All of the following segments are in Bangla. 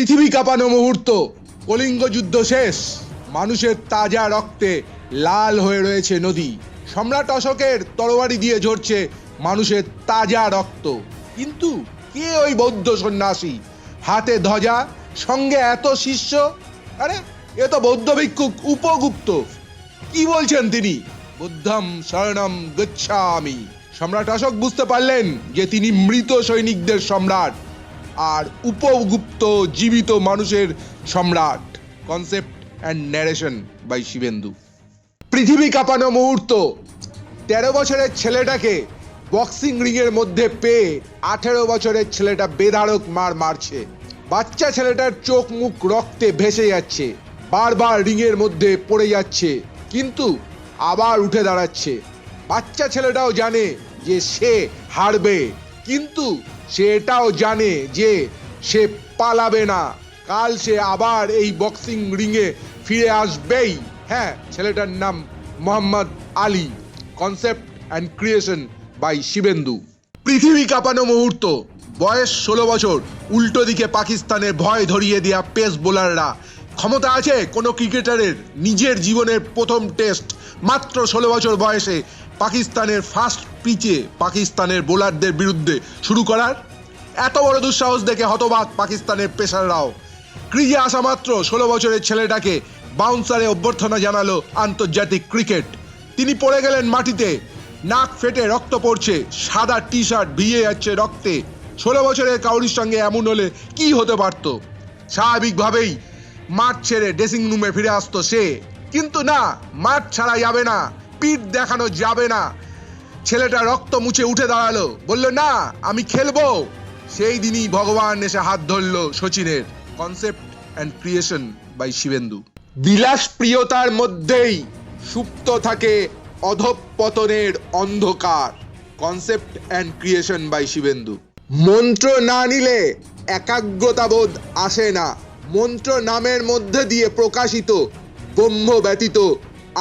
পৃথিবী কাঁপানো মুহূর্ত, কলিঙ্গ যুদ্ধ শেষ। মানুষের তাজা রক্তে লাল হয়ে রয়েছে নদী। সম্রাট অশোকের তরবারি দিয়ে ঝরছে মানুষের তাজা রক্ত। কিন্তু কে ওই বৌদ্ধ সন্ন্যাসী? হাতে ধ্বজা, সঙ্গে এত শিষ্য? আরে, এ তো বৌদ্ধ ভিক্ষুক উপগুপ্ত। কি বলছেন তিনি? বুদ্ধম শরণম গচ্ছামি। সম্রাট অশোক বুঝতে পারলেন যে তিনি মৃত সৈনিকদের সম্রাট। আর উপগুপ্ত জীবিত মানুষের সম্রাট concept and narration by Shibendu. পৃথিবী কাঁপানো মুহূর্ত। তেরো বছরের ছেলেটাকে বক্সিং রিংয়ের মধ্যে পেয়ে আঠেরো বছরের ছেলেটা বেধারক মার মারছে। বাচ্চা ছেলেটার চোখ মুখ রক্তে ভেসে যাচ্ছে। বারবার রিংয়ের মধ্যে পড়ে যাচ্ছে, কিন্তু আবার উঠে দাঁড়াচ্ছে। বাচ্চা ছেলেটাও জানে যে সে হারবে। কিন্তু সে এটাও জানে যে সে পালাবে না। কাল সে আবার এই বক্সিং রিংয়ে ফিরে আসবেই। হ্যাঁ ছেলেটার নাম Muhammad Ali. Concept and creation by Shibendu. পৃথিবী কাঁপানো মুহূর্ত। বয়স ষোলো বছর। উল্টো দিকে পাকিস্তানের ভয় ধরিয়ে দেওয়া পেস বোলাররা ক্ষমতা আছে কোনো ক্রিকেটারের নিজের জীবনের প্রথম টেস্ট। মাত্র ষোলো বছর বয়সে পাকিস্তানের ফার্স্ট পিচে পাকিস্তানের বোলারদের বিরুদ্ধে শুরু করার এত বড় দুঃসাহস দেখে হতবাক পাকিস্তানের পেশাররাও ক্রিজে আসা মাত্র ষোলো বছরের ছেলেটাকে বাউন্সারে অভ্যর্থনা জানালো আন্তর্জাতিক ক্রিকেট। তিনি পড়ে গেলেন মাটিতে, নাক ফেটে রক্ত পড়ছে, সাদা টি শার্ট ভিজে যাচ্ছে রক্তে। ষোলো বছরের কাউরির সঙ্গে এমন হলে কি হতে পারত? স্বাভাবিকভাবেই মাঠ ছেড়ে ড্রেসিং রুমে ফিরে আসতো সে। কিন্তু না, মাঠ ছাড়া যাবে না, পিঠ দেখানো যাবে না। ছেলেটা রক্ত মুছে উঠে দাঁড়াল, বলল, না, আমি খেলব। সেই দিনই ভগবান এসে হাত ধরলো সচিনের concept and creation by Shibendu. বিলাস প্রিয়তার মধ্যেই সুপ্ত থাকে অধঃপতনের অন্ধকার concept and creation by Shibendu. মন্ত্র না নিলে একাগ্রতা বোধ আসে না। মন্ত্র নামের মধ্যে দিয়ে প্রকাশিত, ব্রহ্ম ব্যতীত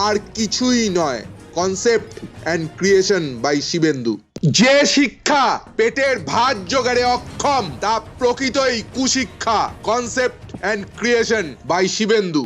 আর কিছুই নয়। Concept and creation by Shibendu যে শিক্ষা পেটের ভাত জোগাড়ে অক্ষম, তা প্রকৃতই কুশিক্ষা। Concept and creation by Shibendu